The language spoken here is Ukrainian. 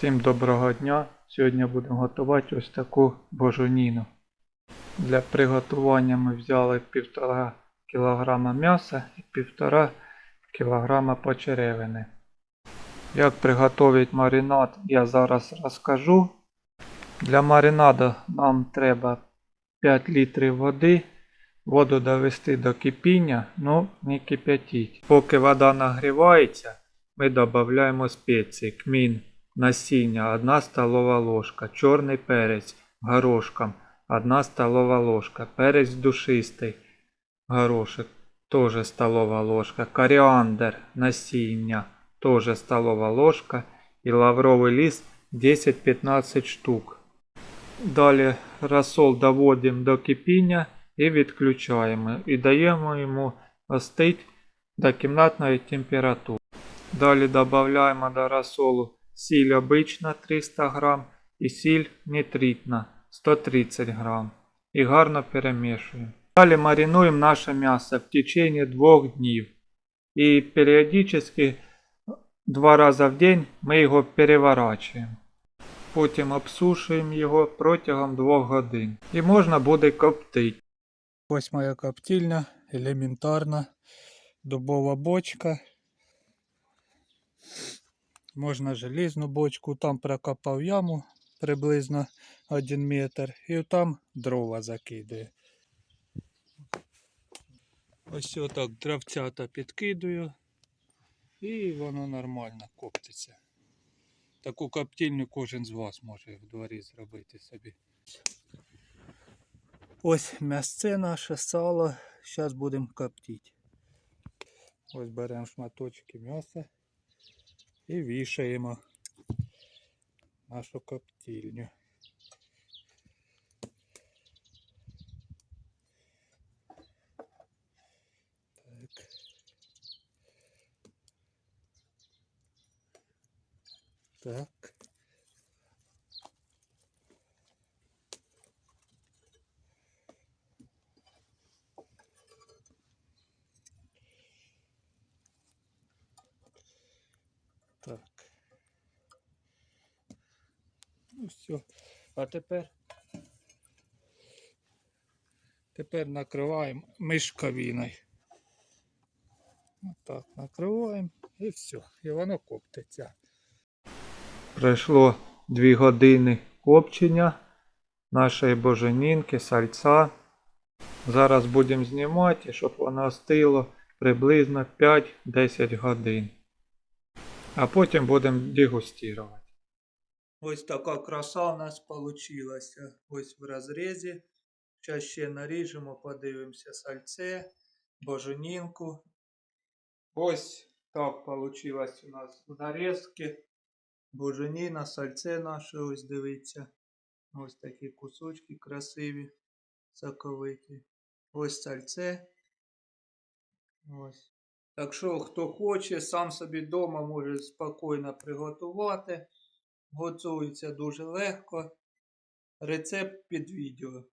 Всім доброго дня! Сьогодні будемо готувати ось таку боженіну. Для приготування ми взяли 1,5 кг м'яса і 1,5 кг почеревини. Як приготувати маринад, я зараз розкажу. Для маринаду нам треба 5 літрів води. Воду довести до кипіння, ну не кип'ятіть. Поки вода нагрівається, ми додаємо спеції, кмін, насіння 1 столова ложка, чорний перець горошком 1 столова ложка, перець душистий горошек теж столова ложка, коріандр насіння теж столова ложка і лавровий лист 10-15 штук. Далі розсол доводимо до кипіння і відключаємо. І даємо йому остить до кімнатної температури. Далі додаємо до розсолу сіль обична 300 г і сіль нитритна 130 г. І гарно перемішуємо. Далі маринуємо наше м'ясо в течение двох днів. І періодично два рази в день ми його переворачуємо. Потім обсушуємо його протягом 2 годин. І можна буде коптити. Ось моя коптильня, елементарна, дубова бочка. Можна желізну бочку, там прокопав яму приблизно 1 метр і там дрова закидаю. Ось отак дровцята підкидаю і воно нормально коптиться. Таку коптильню кожен з вас може в дворі зробити собі. Ось м'ясце наше сало. Зараз будемо коптити. Ось беремо шматочки м'яса і вішаємо нашу коптильню. Так. Ну все. А тепер. Тепер накриваємо мишковиною. Отак накриваємо і все. І воно коптиться. Пройшло 2 години копчення нашої боженінки, сальця. Зараз будемо знімати, щоб воно остило приблизно 5-10 годин. А потім будемо дегустувати. Ось така краса у нас вийшла. Ось в розрізі. Зараз ще наріжемо, подивимося сальце, боженінку. Ось так вийшло у нас в нарізки. Боженіна, сальце наше, ось дивіться. Ось такі кусочки красиві, соковиті. Ось сальце. Ось. Так що, хто хоче, сам собі вдома може спокійно приготувати. Готується дуже легко. Рецепт під відео.